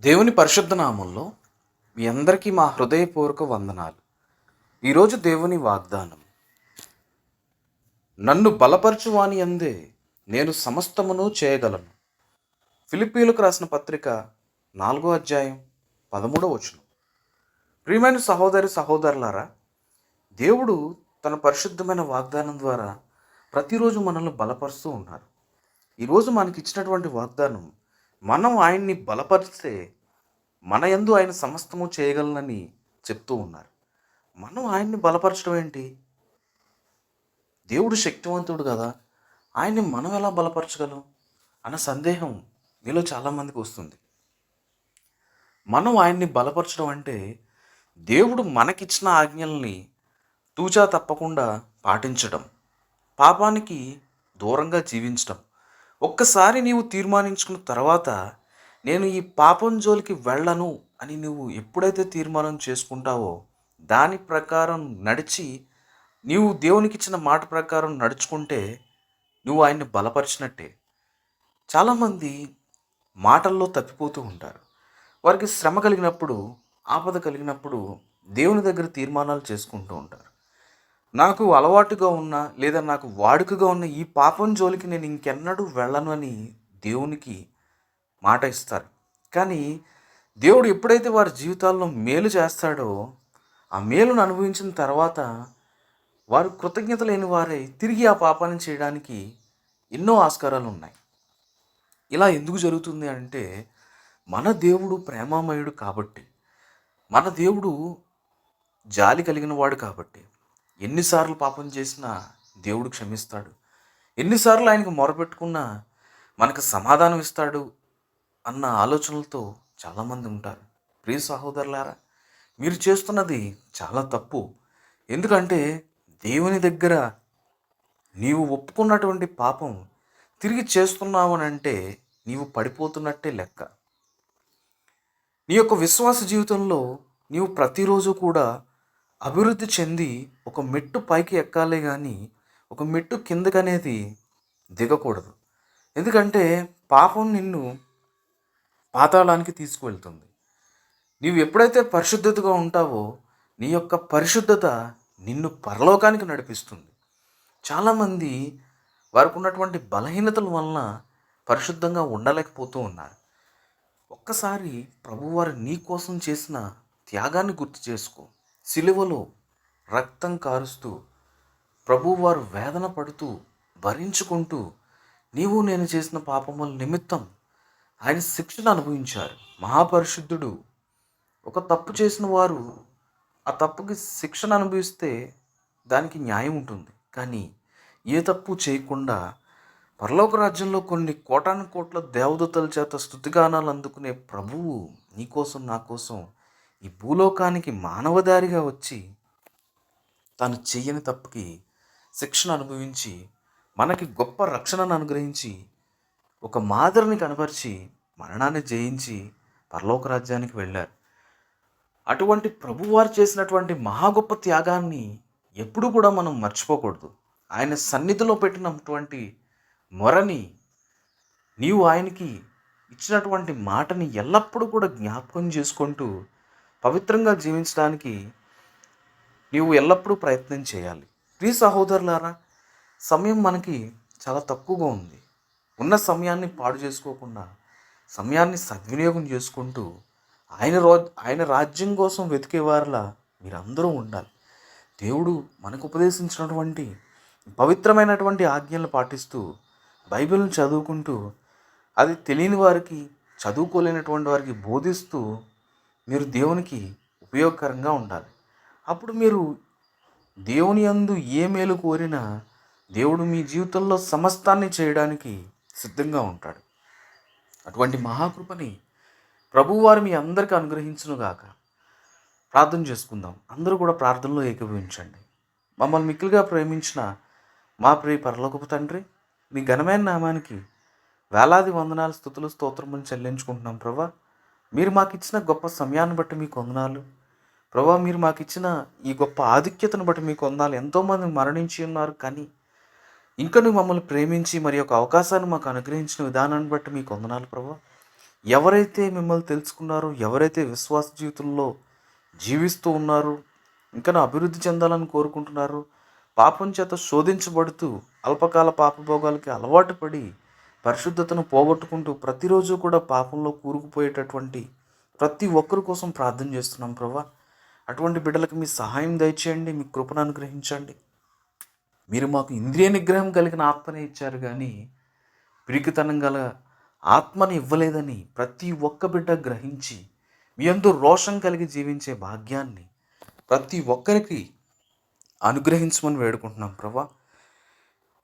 దేవుని పరిశుద్ధ నామంలో మీ అందరికీ మా హృదయపూర్వక వందనాలు. ఈరోజు దేవుని వాగ్దానం నన్ను బలపరచువాని అందే నేను సమస్తమును చేయగలను. ఫిలిపీలకు రాసిన పత్రిక నాలుగో అధ్యాయం పదమూడో వచనం. ప్రియమైన సహోదరి సహోదరులారా దేవుడు తన పరిశుద్ధమైన వాగ్దానం ద్వారా ప్రతిరోజు మనల్ని బలపరుస్తూ ఉన్నారు. ఈరోజు మనకి ఇచ్చినటువంటి వాగ్దానం మనం ఆయన్ని బలపరిస్తే మన ఎందు ఆయన సమస్తము చేయగలనని చెప్తూ ఉన్నారు. మనం ఆయన్ని బలపరచడం ఏంటి? దేవుడు శక్తివంతుడు కదా. ఆయన్ని మనం ఎలా బలపరచగలం? అన్న సందేహం మీలో చాలామందికి వస్తుంది. మనం ఆయన్ని బలపరచడం అంటే దేవుడు మనకిచ్చిన ఆజ్ఞల్ని తూచా తప్పకుండా పాటించడం పాపానికి దూరంగా జీవించడం. ఒక్కసారి నీవు తీర్మానించుకున్న తర్వాత నేను ఈ పాపం జోలికి వెళ్ళను అని నువ్వు ఎప్పుడైతే తీర్మానం చేసుకుంటావో దాని ప్రకారం నడిచి నీవు దేవునికి ఇచ్చిన మాట ప్రకారం నడుచుకుంటే నువ్వు ఆయన్ని బలపరిచినట్టే. చాలామంది మాటల్లో తప్పిపోతూ ఉంటారు. వారికి శ్రమ కలిగినప్పుడు ఆపద కలిగినప్పుడు దేవుని దగ్గర తీర్మానాలు చేసుకుంటూ ఉంటారు. నాకు అలవాటుగా ఉన్న లేదా నాకు వాడుకగా ఉన్న ఈ పాపం జోలికి నేను ఇంకెన్నడూ వెళ్ళను అని దేవునికి మాట ఇస్తారు. కానీ దేవుడు ఎప్పుడైతే వారి జీవితాల్లో మేలు చేస్తాడో ఆ మేలును అనుభవించిన తర్వాత వారు కృతజ్ఞత లేని వారై తిరిగి ఆ పాపాన్ని చేయడానికి ఎన్నో ఆస్కారాలు ఉన్నాయి. ఇలా ఎందుకు జరుగుతుంది అంటే మన దేవుడు ప్రేమామయుడు కాబట్టి మన దేవుడు జాలి కలిగిన వాడు కాబట్టి ఎన్నిసార్లు పాపం చేసినా దేవుడు క్షమిస్తాడు. ఎన్నిసార్లు ఆయనకు మొరపెట్టుకున్నా మనకు సమాధానం ఇస్తాడు అన్న ఆలోచనలతో చాలామంది ఉంటారు. ప్రియ సహోదరులారా మీరు చేస్తున్నది చాలా తప్పు. ఎందుకంటే దేవుని దగ్గర నీవు ఒప్పుకున్నటువంటి పాపం తిరిగి చేస్తున్నావు అని అంటే నీవు పడిపోతున్నట్టే లెక్క. నీ యొక్క విశ్వాస జీవితంలో నీవు ప్రతిరోజు కూడా అభివృద్ధి చెంది ఒక మెట్టు పైకి ఎక్కాలే కానీ ఒక మెట్టు కిందకనేది దిగకూడదు. ఎందుకంటే పాపం నిన్ను పాతాళానికి తీసుకువెళ్తుంది. నీవు ఎప్పుడైతే పరిశుద్ధతగా ఉంటావో నీ యొక్క పరిశుద్ధత నిన్ను పరలోకానికి నడిపిస్తుంది. చాలామంది వారికి ఉన్నటువంటి బలహీనతల వలన పరిశుద్ధంగా ఉండలేకపోతూ ఉన్నారు. ఒక్కసారి ప్రభువారు నీ కోసం చేసిన త్యాగాన్ని గుర్తు చేసుకో. సిలువలో రక్తం కారుస్తూ ప్రభువారు వేదన పడుతూ భరించుకుంటూ నీవు నేను చేసిన పాపముల నిమిత్తం ఆయన శిక్షను అనుభవించారు. మహాపరిశుద్ధుడు. ఒక తప్పు చేసిన వారు ఆ తప్పుకి శిక్షను అనుభవిస్తే దానికి న్యాయం ఉంటుంది. కానీ ఏ తప్పు చేయకుండా పరలోక రాజ్యంలో కొన్ని కోటాను కోట్ల దేవదూతల చేత స్థుతిగానాలు అందుకునే ప్రభువు నీకోసం నా కోసం ఈ భూలోకానికి మానవదారిగా వచ్చి తాను చేయని తప్పుకి శిక్షణ అనుభవించి మనకి గొప్ప రక్షణను అనుగ్రహించి ఒక మాదిరిని కనపరిచి మరణాన్ని జయించి పరలోక రాజ్యానికి వెళ్ళారు. అటువంటి ప్రభువారు చేసినటువంటి మహా గొప్ప త్యాగాన్ని ఎప్పుడు కూడా మనం మర్చిపోకూడదు. ఆయన సన్నిధిలో పెట్టినటువంటి మొరని నీవు ఆయనకి ఇచ్చినటువంటి మాటని ఎల్లప్పుడూ కూడా జ్ఞాపకం చేసుకుంటూ పవిత్రంగా జీవించడానికి నీవు ఎల్లప్పుడూ ప్రయత్నం చేయాలి. ప్రియ సహోదరులారా సమయం మనకి చాలా తక్కువగా ఉంది. ఉన్న సమయాన్ని పాడు చేసుకోకుండా సమయాన్ని సద్వినియోగం చేసుకుంటూ ఆయన రో ఆయన రాజ్యం కోసం వెతికేవారిలా మీరందరూ ఉండాలి. దేవుడు మనకు ఉపదేశించినటువంటి పవిత్రమైనటువంటి ఆజ్ఞలను పాటిస్తూ బైబిల్ని చదువుకుంటూ అది తెలియని వారికి చదువుకోలేనటువంటి వారికి బోధిస్తూ మీరు దేవునికి ఉపయోగకరంగా ఉండాలి. అప్పుడు మీరు దేవుని అందు ఏ మేలు కోరినా దేవుడు మీ జీవితంలో సమస్తాన్ని చేయడానికి సిద్ధంగా ఉంటాడు. అటువంటి మహాకృపని ప్రభువారు మీ అందరికీ అనుగ్రహించునుగాక ప్రార్థన చేసుకుందాం. అందరూ కూడా ప్రార్థనలో ఏకీభవించండి. మమ్మల్ని మిక్కులుగా ప్రేమించిన మా ప్రియ పరలోకపు తండ్రి మీ ఘనమైన నామానికి వేలాది వందనాలు స్థుతులు స్తోత్రములు చెల్లించుకుంటున్నాం ప్రభా. మీరు మాకు ఇచ్చిన గొప్ప సమయాన్ని బట్టి మీకు వందనాలు ప్రభా మీరు మాకు ఇచ్చిన ఈ గొప్ప ఆధిక్యతను బట్టి మీకు వందాలు ఎంతోమంది మరణించి ఉన్నారు కానీ ఇంకా నువ్వు మమ్మల్ని ప్రేమించి మరి ఒక అవకాశాన్ని మాకు అనుగ్రహించిన విధానాన్ని బట్టి మీకు వందనాలు ప్రభా. ఎవరైతే మిమ్మల్ని తెలుసుకున్నారో ఎవరైతే విశ్వాస జీవితంలో జీవిస్తూ ఉన్నారు ఇంకా అభివృద్ధి చెందాలని కోరుకుంటున్నారు పాపం చేత శోధించబడుతూ అల్పకాల పాపభోగాలకి అలవాటు పడి పరిశుద్ధతను పోగొట్టుకుంటూ ప్రతిరోజు కూడా పాపంలో కూరుకుపోయేటటువంటి ప్రతి ఒక్కరి కోసం ప్రార్థన చేస్తున్నాం ప్రభా. అటువంటి బిడ్డలకు మీ సహాయం దయచేయండి మీ కృపను అనుగ్రహించండి. మీరు మాకు ఇంద్రియ నిగ్రహం కలిగిన ఆత్మనే ఇచ్చారు కానీ పిరికితనం గల ఆత్మని ఇవ్వలేదని ప్రతి ఒక్క బిడ్డ గ్రహించి మీ అందు రోషం కలిగి జీవించే భాగ్యాన్ని ప్రతి ఒక్కరికి అనుగ్రహించమని వేడుకుంటున్నాం ప్రభా.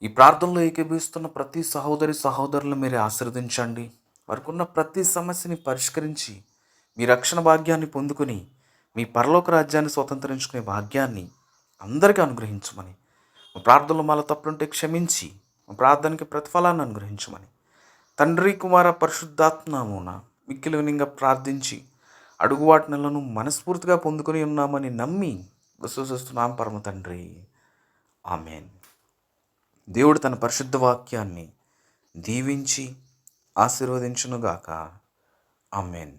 ఈ ప్రార్థనలో ఏకీభవిస్తున్న ప్రతి సహోదరి సహోదరులు మీరే ఆశీర్వదించండి. వారికి ఉన్న ప్రతి సమస్యని పరిష్కరించి మీ రక్షణ భాగ్యాన్ని పొందుకుని మీ పరలోక రాజ్యాన్ని స్వతంత్రించుకునే భాగ్యాన్ని అందరికీ అనుగ్రహించమని ప్రార్థనలు మళ్ళీ తప్పులుంటే క్షమించి ప్రార్థనకి ప్రతిఫలాన్ని అనుగ్రహించమని. తండ్రి కుమార పరిశుద్ధాత్మమున మిక్కిలివినిగా ప్రార్థించి అడుగువాటినలను మనస్ఫూర్తిగా పొందుకొని ఉన్నామని నమ్మి విశ్వసిస్తున్నాం పరమ తండ్రి. ఆమెన్. దేవుడు తన పరిశుద్ధ వాక్యాన్ని దీవించి ఆశీర్వదించునుగాక. ఆమెన్.